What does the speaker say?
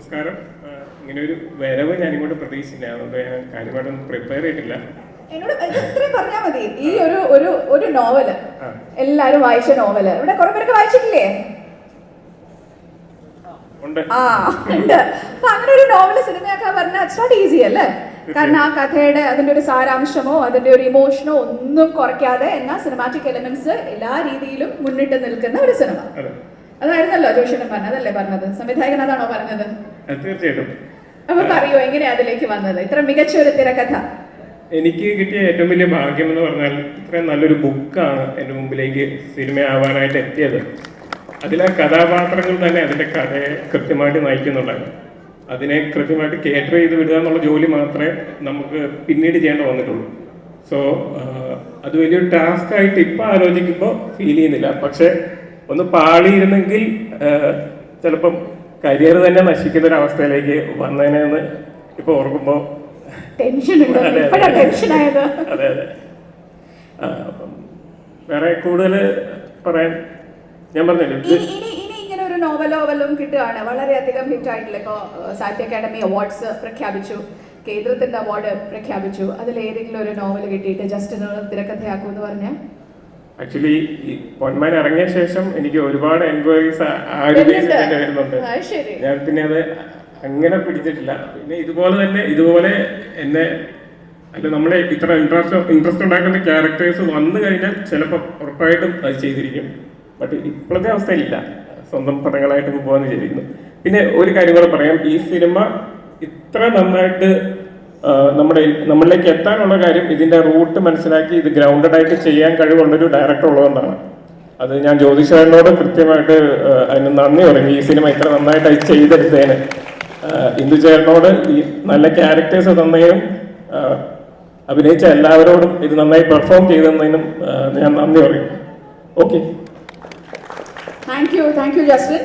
നമസ്കാരം. ഇങ്ങനെ ഒരു വരവ് ഞാൻ ഇങ്ങോട്ട് പ്രതീക്ഷിച്ചില്ല. അതുകൊണ്ട് ഞാൻ കാര്യമായിട്ടൊന്നും പ്രിപ്പയർ ചെയ്തിട്ടില്ല. എന്നോട് ഇത് ഇത്രയും പറഞ്ഞാൽ മതി. ഈ ഒരു ഒരു ഒരു നോവൽ എല്ലാരും വായിച്ച നോവൽ ഇവിടെ കുറെ പേരൊക്കെ വായിച്ചിട്ടില്ലേ? ആ ഉണ്ട്. അപ്പൊ അങ്ങനെ ഒരു നോവൽ സിനിമയാക്കാൻ പറഞ്ഞാൽ ഇറ്റ്സ് നോട്ട് ഈസി അല്ലേ? കാരണം ആ കഥയുടെ അതിന്റെ ഒരു സാരാംശമോ അതിന്റെ ഒരു ഇമോഷനോ ഒന്നും കുറയ്ക്കാതെ എന്നാൽ സിനിമാറ്റിക് എലിമെന്റ്സ് എല്ലാ രീതിയിലും മുന്നിട്ട് നിൽക്കുന്ന ഒരു സിനിമ അതായിരുന്നല്ലോ ജോഷിനും പറഞ്ഞത് അതല്ലേ പറഞ്ഞത്? സംവിധായകൻ അതാണോ പറഞ്ഞത്? തീർച്ചയായിട്ടും. അപ്പൊ പറയൂ എങ്ങനെയാ അതിലേക്ക് വന്നത്? ഇത്ര മികച്ച ഒരു തിരക്കഥ. എനിക്ക് കിട്ടിയ ഏറ്റവും വലിയ ഭാഗ്യം എന്ന് പറഞ്ഞാൽ ഇത്രയും നല്ലൊരു ബുക്കാണ് എന്റെ മുമ്പിലേക്ക് സിനിമയാവാനായിട്ട് എത്തിയത്. അതിലെ കഥാപാത്രങ്ങൾ തന്നെ അതിന്റെ കഥയെ കൃത്യമായിട്ട് നയിക്കുന്നുണ്ടായിരുന്നു. അതിനെ കൃത്യമായിട്ട് കേറ്റർ ചെയ്ത് വിടുക എന്നുള്ള ജോലി മാത്രമേ നമുക്ക് പിന്നീട് ചെയ്യേണ്ട വന്നിട്ടുള്ളൂ. സോ അത് വലിയൊരു ടാസ്ക് ആയിട്ട് ഇപ്പം ആലോചിക്കുമ്പോൾ ഫീൽ ചെയ്യുന്നില്ല. പക്ഷെ ഒന്ന് പാളിയിരുന്നെങ്കിൽ ചിലപ്പം കരിയർ തന്നെ നശിക്കുന്ന ഒരു അവസ്ഥയിലേക്ക് വന്നതിനെന്ന് ഇപ്പൊ ഓർക്കുമ്പോൾ ടെൻഷൻ ഉണ്ട്. അതെ, അതെ. ടെൻഷൻ ആയത്. അതെ അതെ. വേറെ കൂടുതൽ പറയാൻ ഞാൻ പറഞ്ഞല്ലോ? ഒരു നോവലോ വല്ലതും കിട്ടുകയാണ്? വളരെയധികം ഹിറ്റ് ആയിട്ടുള്ള ഇപ്പോൾ സാഹിത്യ അക്കാദമി അവാർഡ്സ് പ്രഖ്യാപിച്ചു. കേന്ദ്രത്തിന്റെ അവാർഡ് പ്രഖ്യാപിച്ചു. അതിൽ ഏതെങ്കിലും ഒരു നോവൽ കിട്ടിയിട്ട് ജസ്റ്റ് തിരക്കഥയാക്കും എന്ന് പറഞ്ഞാൽ? ആക്ച്വലി ഈ പൊന്മാൻ ഇറങ്ങിയ ശേഷം എനിക്ക് ഒരുപാട് എൻക്വയറീസ് ആ ഒരു ബേസിൽ തന്നെ വരുന്നുണ്ട്. ഞാൻ പിന്നെ അത് അങ്ങനെ പിടിച്ചിട്ടില്ല. പിന്നെ ഇതുപോലെ തന്നെ ഇതുപോലെ എന്നെ അല്ല നമ്മളെ ഇത്ര ഇൻട്രസ്റ്റ് ഇൻട്രസ്റ്റ് ഉണ്ടാക്കുന്ന ക്യാരക്ടേഴ്സ് വന്നു കഴിഞ്ഞാൽ ചിലപ്പോൾ ഉറപ്പായിട്ടും അത് ചെയ്തിരിക്കും. ബട്ട് ഇപ്പോഴത്തെ അവസ്ഥയിലില്ല. സ്വന്തം പടങ്ങളായിട്ട് പോകാൻ വിചാരിക്കുന്നു. പിന്നെ ഒരു കാര്യം കൂടെ പറയാം. ഈ സിനിമ ഇത്ര നന്നായിട്ട് നമ്മുടെ നമ്മളിലേക്ക് എത്താനുള്ള കാര്യം ഇതിന്റെ റൂട്ട് മനസ്സിലാക്കി ഇത് ഗ്രൗണ്ടഡ് ആയിട്ട് ചെയ്യാൻ കഴിവുള്ളൊരു ഡയറക്ടർ ഉള്ളതുകൊണ്ടാണ്. അത് ഞാൻ ജ്യോതിഷനോട് കൃത്യമായിട്ട് അതിന് നന്ദി പറയും. ഈ സിനിമ ഇത്ര നന്നായിട്ട് അത് ചെയ്തെടുത്തതിന്. ഇന്ദുചേട്ടനോട് ഇന്ദു ചേട്ടനോട് ഈ നല്ല ക്യാരക്ടേഴ്സ് തന്നതിനും ആ, അഭിനയിച്ച എല്ലാവരോടും ഇത് നന്നായി പെർഫോം ചെയ്തതിനും ഞാൻ നന്ദി പറയും. Okay thank you thank you Justin